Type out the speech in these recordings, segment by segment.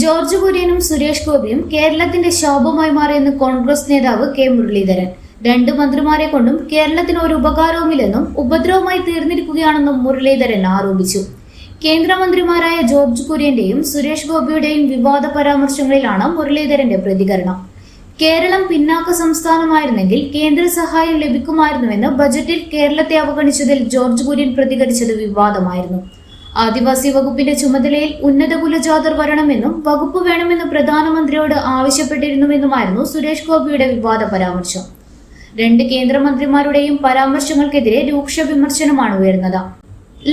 George കുര്യനും Suresh ഗോപിയും കേരളത്തിന്റെ ശോഭമായി മാറിയെന്ന് കോൺഗ്രസ് നേതാവ് കെ മുരളീധരൻ. രണ്ട് മന്ത്രിമാരെ കൊണ്ടും കേരളത്തിന് ഒരു ഉപകാരവുമില്ലെന്നും ഉപദ്രവമായി തീർന്നിരിക്കുകയാണെന്നും മുരളീധരൻ ആരോപിച്ചു. കേന്ദ്രമന്ത്രിമാരായ ജോർജ് കുര്യന്റെയും സുരേഷ് ഗോപിയുടെയും വിവാദ പരാമർശങ്ങളിലാണ് മുരളീധരന്റെ പ്രതികരണം. കേരളം പിന്നാക്ക സംസ്ഥാനമായിരുന്നെങ്കിൽ കേന്ദ്ര സഹായം ലഭിക്കുമായിരുന്നുവെന്ന് ബജറ്റിൽ കേരളത്തെ അവഗണിച്ചതിൽ ജോർജ് കുര്യൻ പ്രതികരിച്ചത് വിവാദമായിരുന്നു. ആദിവാസി വകുപ്പിന്റെ ചുമതലയിൽ ഉന്നത കുലജാതർ വരണമെന്നും വകുപ്പ് വേണമെന്ന് പ്രധാനമന്ത്രിയോട് ആവശ്യപ്പെട്ടിരുന്നുവെന്നുമായിരുന്നു സുരേഷ് ഗോപിയുടെ വിവാദ പരാമർശം. രണ്ട് കേന്ദ്രമന്ത്രിമാരുടെയും പരാമർശങ്ങൾക്കെതിരെ രൂക്ഷ വിമർശനമാണ് ഉയർന്നത്.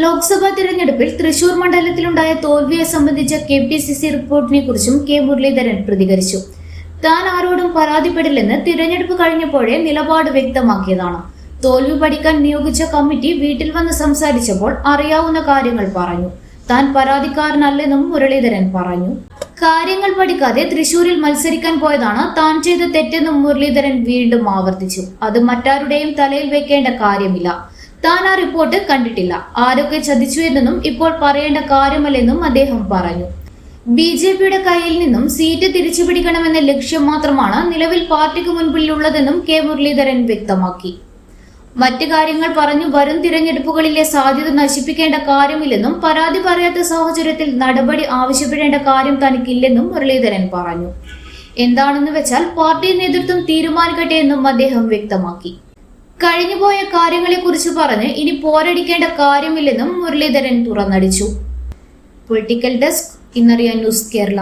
ലോക്സഭാ തിരഞ്ഞെടുപ്പിൽ തൃശൂർ മണ്ഡലത്തിലുണ്ടായ തോൽവിയെ സംബന്ധിച്ച കെ പി സി സി റിപ്പോർട്ടിനെ കുറിച്ചും കെ മുരളീധരൻ പ്രതികരിച്ചു. താൻ ആരോടും പരാതിപ്പെടില്ലെന്ന് തിരഞ്ഞെടുപ്പ് കഴിഞ്ഞപ്പോഴേ നിലപാട് വ്യക്തമാക്കിയതാണ്. തോൽവി പഠിക്കാൻ നിയോഗിച്ച കമ്മിറ്റി വീട്ടിൽ വന്ന് സംസാരിച്ചപ്പോൾ അറിയാവുന്ന കാര്യങ്ങൾ പറഞ്ഞു. താൻ പരാതിക്കാരനല്ലെന്നും മുരളീധരൻ പറഞ്ഞു. കാര്യങ്ങൾ പഠിക്കാതെ തൃശൂരിൽ മത്സരിക്കാൻ പോയതാണ് താൻ ചെയ്ത തെറ്റെന്നും മുരളീധരൻ വീണ്ടും ആവർത്തിച്ചു. അത് മറ്റാരുടെയും തലയിൽ വെക്കേണ്ട കാര്യമില്ല. താൻ ആ റിപ്പോർട്ട് കണ്ടിട്ടില്ല. ആരൊക്കെ ചതിച്ചു എന്നും ഇപ്പോൾ പറയേണ്ട കാര്യമല്ലെന്നും അദ്ദേഹം പറഞ്ഞു. ബി ജെ പിയുടെ കയ്യിൽ നിന്നും സീറ്റ് തിരിച്ചുപിടിക്കണമെന്ന ലക്ഷ്യം മാത്രമാണ് നിലവിൽ പാർട്ടിക്ക് മുൻപിലുള്ളതെന്നും കെ മുരളീധരൻ വ്യക്തമാക്കി. മറ്റ് കാര്യങ്ങൾ പറഞ്ഞു വരും തിരഞ്ഞെടുപ്പുകളിലെ സാധ്യത നശിപ്പിക്കേണ്ട കാര്യമില്ലെന്നും പരാതി പറയാത്ത സാഹചര്യത്തിൽ നടപടി ആവശ്യപ്പെടേണ്ട കാര്യം തനിക്കില്ലെന്നും മുരളീധരൻ പറഞ്ഞു. എന്താണെന്ന് വെച്ചാൽ പാർട്ടി നേതൃത്വം തീരുമാനിക്കട്ടെ എന്നും അദ്ദേഹം വ്യക്തമാക്കി. കഴിഞ്ഞുപോയ കാര്യങ്ങളെക്കുറിച്ച് പറഞ്ഞ് ഇനി പോരടിക്കേണ്ട കാര്യമില്ലെന്നും മുരളീധരൻ തുറന്നടിച്ചു. പൊളിറ്റിക്കൽ ഡെസ്ക് ഇന്നറിയ ന്യൂസ് കേരള.